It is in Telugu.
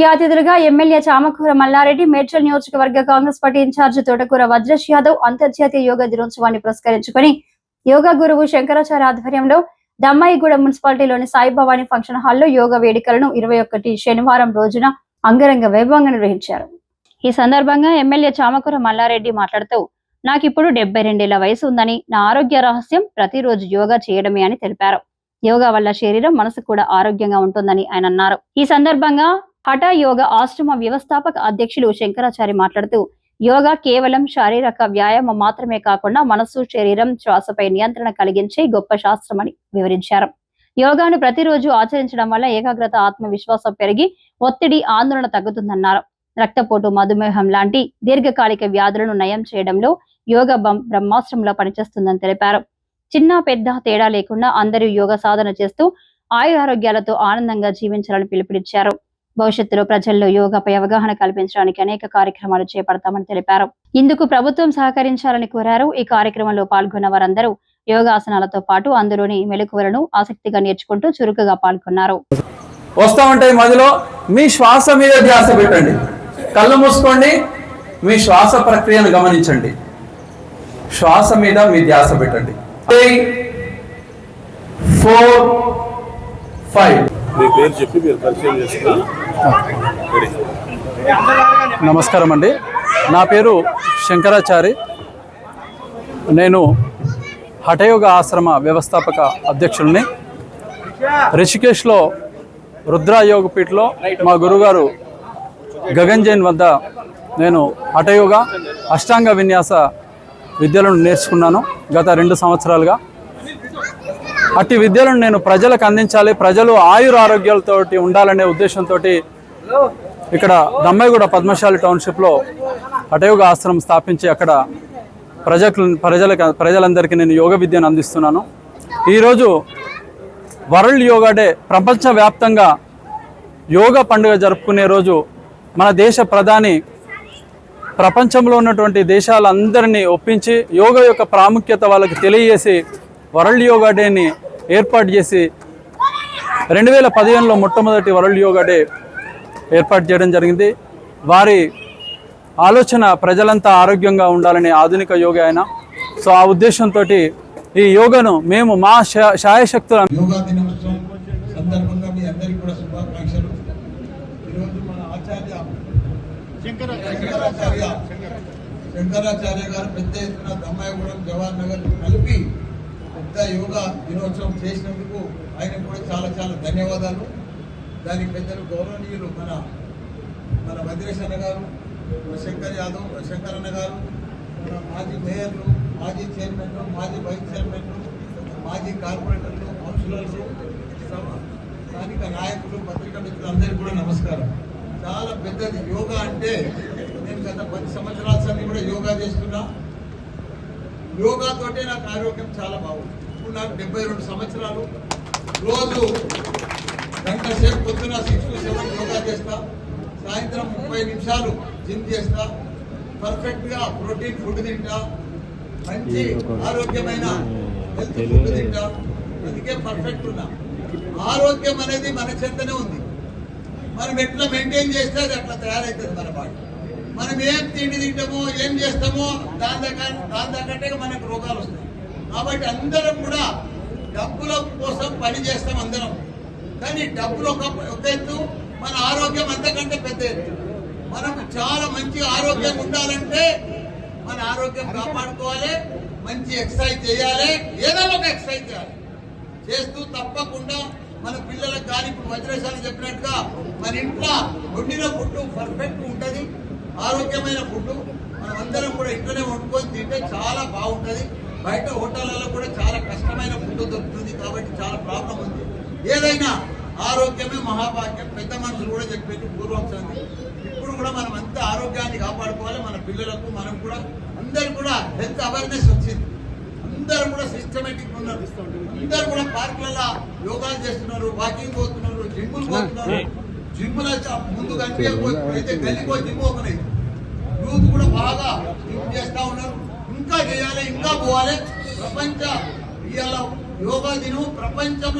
ముఖ్య అతిథులుగా ఎమ్మెల్యే చామకూర మల్లారెడ్డి మేడ్చల్ నియోజకవర్గ కాంగ్రెస్ పార్టీ ఇన్ఛార్జి తోటకూర వజ్రేష్ యాదవ్ అంతర్జాతీయ యోగా దినోత్సవాన్ని పురస్కరించుకొని యోగా గురువు శంకరాచార్య ఆధ్వర్యంలో దమ్మాయిగూడ మున్సిపాలిటీలోని సాయిభవాని ఫంక్షన్ హాల్లో యోగా వేడుకలను ఇరవై ఒకటి శనివారం రోజున అంగరంగ వైభవంగా నిర్వహించారు. ఈ సందర్భంగా ఎమ్మెల్యే చామకూర మల్లారెడ్డి మాట్లాడుతూ నాకిప్పుడు డెబ్బై రెండేళ్ళ వయసు ఉందని నా ఆరోగ్య రహస్యం ప్రతిరోజు యోగా చేయడమే అని తెలిపారు. యోగా వల్ల శరీరం మనసు కూడా ఆరోగ్యంగా ఉంటుందని ఆయన అన్నారు. ఈ సందర్భంగా హఠ యోగ ఆశ్రమ వ్యవస్థాపక అధ్యక్షులు శంకరాచార్య మాట్లాడుతూ యోగా కేవలం శారీరక వ్యాయామం మాత్రమే కాకుండా మనస్సు శరీరం శ్వాసపై నియంత్రణ కలిగించే గొప్ప శాస్త్రమని వివరించారు. యోగాను ప్రతిరోజు ఆచరించడం వల్ల ఏకాగ్రత ఆత్మవిశ్వాసం పెరిగి ఒత్తిడి ఆందోళన తగ్గుతుందన్నారు. రక్తపోటు మధుమేహం లాంటి దీర్ఘకాలిక వ్యాధులను నయం చేయడంలో యోగ బం- బ్రహ్మాస్త్రంలో పనిచేస్తుందని తెలిపారు. చిన్న పెద్ద తేడా లేకుండా అందరూ యోగ సాధన చేస్తూ ఆయు ఆరోగ్యాలతో ఆనందంగా జీవించాలని పిలుపునిచ్చారు. భవిష్యత్తులో ప్రజల్లో యోగాపై అవగాహన కల్పించడానికి అనేక కార్యక్రమాలు చేపడతామని తెలిపారు. ఇందుకు ప్రభుత్వం సహకరించాలని కోరారు. ఈ కార్యక్రమంలో పాల్గొన్న వారందరూ యోగాసనాలతో పాటు అందులోని మెలకువలను ఆసక్తిగా నేర్చుకుంటూ చురుకుగా పాల్గొన్నారు. వస్తూ ఉంటాయి మధ్యలో మీ శ్వాస మీద ధ్యాస పెట్టండి. కళ్ళు మూసుకోండి. మీ శ్వాస ప్రక్రియను గమనించండి. శ్వాస మీద మీ ధ్యాస పెట్టండి. ఫోర్ ఫైవ్ మీ పేరు చెప్పి మీరు పరిచయం చేసుకుని నమస్కారం అండి నా పేరు శంకరాచారి. నేను హఠయోగ ఆశ్రమ వ్యవస్థాపక అధ్యక్షుల్ని. రిషికేష్లో రుద్ర యోగపీఠలో మా గురుగారు గగన్ జైన్ వద్ద నేను హఠయోగ అష్టాంగ విన్యాస విద్యలను నేర్చుకున్నాను. గత రెండు సంవత్సరాలుగా అట్టి విద్యలను నేను ప్రజలకు అందించాలి. ప్రజలు ఆయుర ఆరోగ్యాలతోటి ఉండాలనే ఉద్దేశంతో ఇక్కడ దమ్మాయిగూడ పద్మశాలి టౌన్షిప్లో హఠయోగ ఆశ్రమం స్థాపించి అక్కడ ప్రజలకు ప్రజలకు ప్రజలందరికీ నేను యోగ విద్యను అందిస్తున్నాను. ఈరోజు వరల్డ్ యోగా డే ప్రపంచవ్యాప్తంగా యోగా పండుగ జరుపుకునే రోజు మన దేశ ప్రధాని ప్రపంచంలో ఉన్నటువంటి దేశాలందరినీ ఒప్పించి యోగా యొక్క ప్రాముఖ్యత వాళ్ళకి తెలియజేసి వరల్డ్ యోగా డేని ఏర్పాటు చేసి రెండు వేల పదిహేనులో మొట్టమొదటి వరల్డ్ యోగా డే ఏర్పాటు చేయడం జరిగింది. వారి ఆలోచన ప్రజలంతా ఆరోగ్యంగా ఉండాలనే ఆధునిక యోగ ఆయన. సో ఆ ఉద్దేశంతో ఈ యోగను మేము మా శాయశక్తుల యోగా దినోత్సవం సందర్భంగా మీ అందరికీ కూడా శుభాకాంక్షలు. ఈరోజు మన ఆచార్య శంకరాచార్య శంకరాచార్య గారు పెద్ద ఎత్తున దమ్మాయగూడెం జవహర్ నగర్ కలిపి పెద్ద యోగా దినోత్సవం చేసినందుకు ఆయన కూడా చాలా చాలా ధన్యవాదాలు. దానికి పెద్దలు గౌరవనీయులు మన మన వజ్రేష్ అన్న గారు శంకర్ యాదవ్ శంకర్ అన్న గారు మన మాజీ మేయర్లు మాజీ చైర్మన్లు మాజీ వైస్ చైర్మన్లు మాజీ కార్పొరేటర్లు కౌన్సిలర్లు స్థానిక నాయకులు పత్రికా మిత్రులు అందరికీ కూడా నమస్కారం. చాలా పెద్దది యోగా అంటే నేను గత పది సంవత్సరాల సంది కూడా యోగా చేస్తున్నా. యోగాతోటే నాకు ఆరోగ్యం చాలా బాగుంది. ఇప్పుడు డెబ్బై రెండు సంవత్సరాలు. రోజు గంట సేపు పొద్దున సిక్స్ టు సెవెన్ యోగా చేస్తా. సాయంత్రం ముప్పై నిమిషాలు జిమ్ చేస్తా. పర్ఫెక్ట్గా ప్రోటీన్ ఫుడ్ తింటా. మంచి ఆరోగ్యమైన హెల్త్ ఫుడ్ తింటా. అందుకే పర్ఫెక్ట్ ఉన్నా. ఆరోగ్యం అనేది మన చెంతనే ఉంది. మనం ఎట్లా మెయింటైన్ చేస్తే అది అట్లా తయారవుతుంది మన బాడీ మనం ఏం తిండి తింటామో ఏం చేస్తామో దాని దగ్గర దాని తగ్గట్టే మనకు రోగాలు వస్తాయి. కాబట్టి అందరం కూడా డబ్బుల కోసం పని చేస్తాం అందరం. కానీ డబ్బులు ఒక ఒక ఎత్తు మన ఆరోగ్యం అంతకంటే పెద్ద ఎత్తు. మనం చాలా మంచి ఆరోగ్యం ఉండాలంటే మన ఆరోగ్యం కాపాడుకోవాలి మంచి ఎక్సర్సైజ్ చేయాలి ఏదైనా ఒక ఎక్సర్సైజ్ చేయాలి. చేస్తూ తప్పకుండా మన పిల్లలకు కానీ ఇప్పుడు వజ్రేశాలు చెప్పినట్టుగా మన ఇంట్లో వండిన ఫుడ్ పర్ఫెక్ట్ ఉంటుంది ఆరోగ్యమైన ఫుడ్ మనం అందరం కూడా ఇంట్లోనే వండుకొని తింటే చాలా బాగుంటుంది. బయట హోటళ్ళలో కూడా చాలా కష్టమైన ఫుడ్ దొరుకుతుంది కాబట్టి చాలా ప్రాబ్లం ఉంది. ఏదైనా ఆరోగ్యమే మహాభాగ్యం పెద్ద మనుషులు కూడా చెప్పేది పూర్వం ఇప్పుడు కూడా మనం అంతా ఆరోగ్యాన్ని కాపాడుకోవాలి మన పిల్లలకు మనం కూడా అందరు కూడా హెల్త్ అవేర్నెస్ వచ్చింది. అందరూ కూడా సిస్టమేటిక్ ఉన్నారు. అందరు కూడా పార్కులలో యోగాలు చేస్తున్నారు వాకింగ్ పోతున్నారు జిమ్లు పోతున్నారు. జిమ్ల ముందు కనిపించకపోతే అయితే గల్లీకో జిమ్ ఓపెన్ యూత్ కూడా బాగా జిమ్ చేస్తా ఉన్నారు. ఇంకా చేయాలి ఇంకా పోవాలి. ప్రపంచ ఇవాళ యోగా దినం ప్రపంచంలో